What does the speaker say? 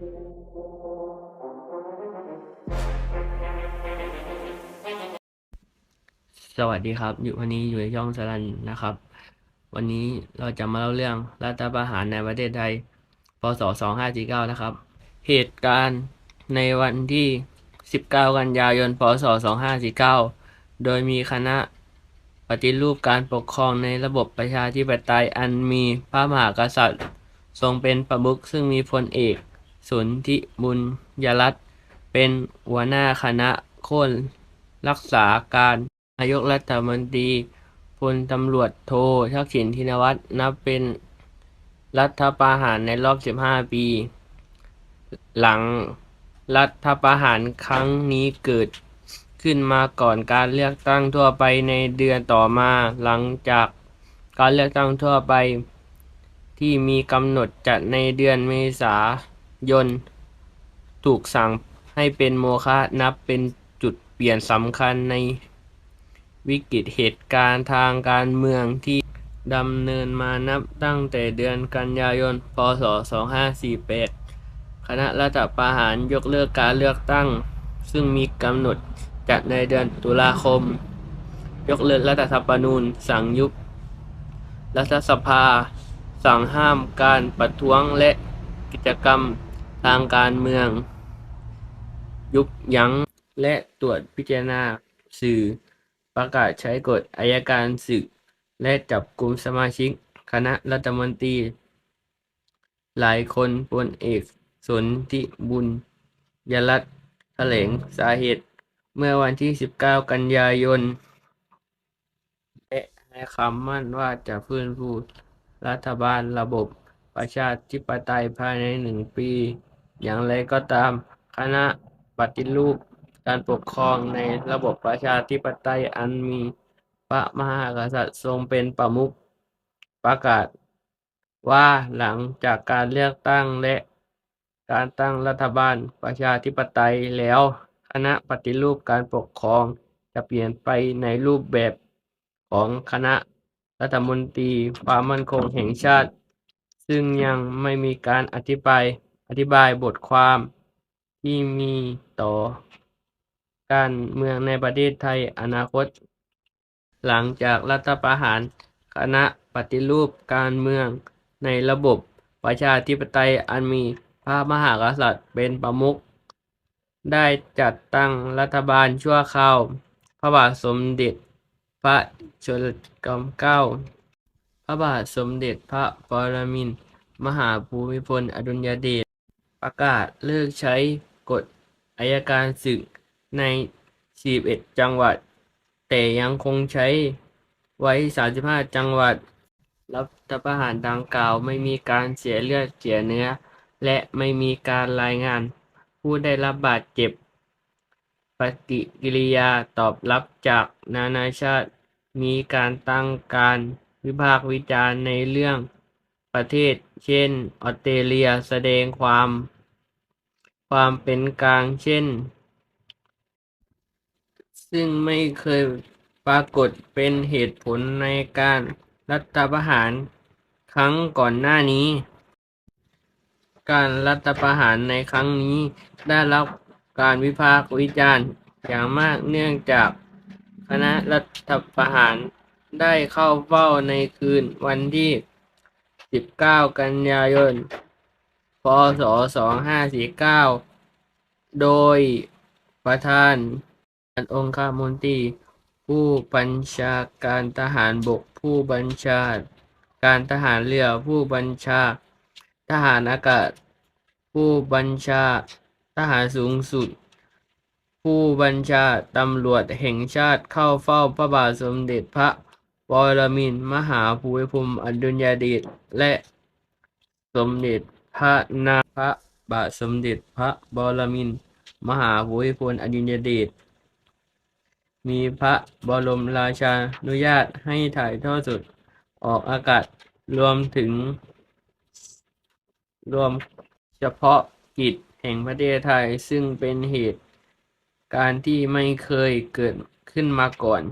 สวัสดีครับ อยู่วันนี้อยู่ในช่องสรันนะครับ วันนี้เราจะมาเล่าเรื่องรัฐประหารในประเทศไทย พศ 2549 นะครับ เหตุการณ์ในวันที่ 19 กันยายน พศ 2549 โดยมีคณะปฏิรูปการปกครองในระบบประชาธิปไตยอันมีพระมหากษัตริย์ ทรงเป็นประมุขซึ่งมีพลเอก สุนทิบุญยรัตน์เป็นหัวหน้าคณะโค่นรักษาการนายกรัฐมนตรีพลตำรวจโททักษิณชินวัตรนับเป็นรัฐประหารในรอบ 15 ปี หลังรัฐประหารครั้งนี้เกิดขึ้นมาก่อนการเลือกตั้งทั่วไปในเดือนต่อมาหลังจากการเลือกตั้งทั่วไป ที่มีกำหนดจัดในเดือนเมษายน ยนถูกสั่งให้เป็นโมฆะนับเป็นจุดเปลี่ยนสำคัญในวิกฤตเหตุการณ์ทางการเมืองที่ดำเนินมานับตั้งแต่เดือนกันยายน พศ 2548 คณะรัฐประหารยกเลิกการเลือกตั้ง ซึ่งมีกำหนดจัดในเดือนตุลาคม ยกเลิกรัฐธรรมนูญ สั่งยุบ รัฐสภา สั่งห้ามการประท้วงและกิจกรรม ทางการเมือง ยุบยั้งและตรวจพิจารณาสื่อ ประกาศใช้กฎอายการศึก และจับกลุ่มสมาชิก คณะรัฐมนตรี หลายคนพลเอกสนธิบุญยรัตน์แถลงสาเหตุเมื่อวันที่ 19 กันยายน และให้คำมั่นว่าจะฟื้นฟูรัฐบาลระบบประชาธิปไตยภายในหนึ่งปี อย่างไรก็ตามคณะปฏิรูปการปกครองในระบบประชาธิปไตยอันมีพระมหากษัตริย์ทรงเป็นประมุขประกาศ ว่าหลังจากการเลือกตั้งและการตั้งรัฐบาลประชาธิปไตยแล้ว คณะปฏิรูปการปกครองจะเปลี่ยนไปในรูปแบบของคณะรัฐมนตรีความมั่นคงแห่งชาติ ซึ่งยังไม่มีการอธิบาย อธิบายบทความที่มีต่อการเมืองในประเทศไทยอนาคต หลังจากรัฐประหารคณะปฏิรูปการเมืองในระบบประชาธิปไตยอันมีพระมหากษัตริย์เป็นประมุขได้จัดตั้งรัฐบาลชั่วคราว พระบาทสมเด็จ พระชนกาเกล้า พระบาทสมเด็จพระปรมินทรมหาภูมิพลอดุลยเดช ประกาศเลิกใช้กฎอายการศึกใน 41 จังหวัด แต่ยังคงใช้ไว้ 35 จังหวัด รัฐประหารดังกล่าวไม่มีการเสียเลือดเสียเนื้อ และไม่มีการรายงาน ผู้ได้รับบาดเจ็บ ปฏิกิริยาตอบรับจากนานาชาติ มีการตั้งการวิพากษ์วิจารณ์ในเรื่อง ประเทศ เช่น ออสเตรเลียแสดงความ ความเป็นกลางเช่น ซึ่งไม่เคยปรากฏเป็นเหตุผลในการรัฐประหารครั้งก่อนหน้านี้ การรัฐประหารในครั้งนี้ได้รับการวิพากษ์วิจารณ์อย่างมากเนื่องจากคณะรัฐประหารได้เข้าเฝ้าในคืนวันที่ 19กันยายน พศ2549โดยประธานองคามนตรีผู้บัญชาการทหารบกผู้บัญชาการทหารเรือผู้บัญชา ทหารอากาศ ผู้บัญชาทหารสูงสุด ผู้บัญชาตำรวจแห่งชาติเข้าเฝ้าพระบาทสมเด็จพระ ปรมินมหาภูมิพลอดุลยเดชและสมเด็จพระนาพระบาทสมเด็จพระบรมินมหาภูมิพลอดุลยเดชมีพระบรมราชานุญาตให้ถ่ายทอดสดออกอากาศรวมถึง รวมเฉพาะกิจแห่งประเทศไทยซึ่งเป็นเหตุการณ์ที่ไม่เคยเกิดขึ้นมาก่อน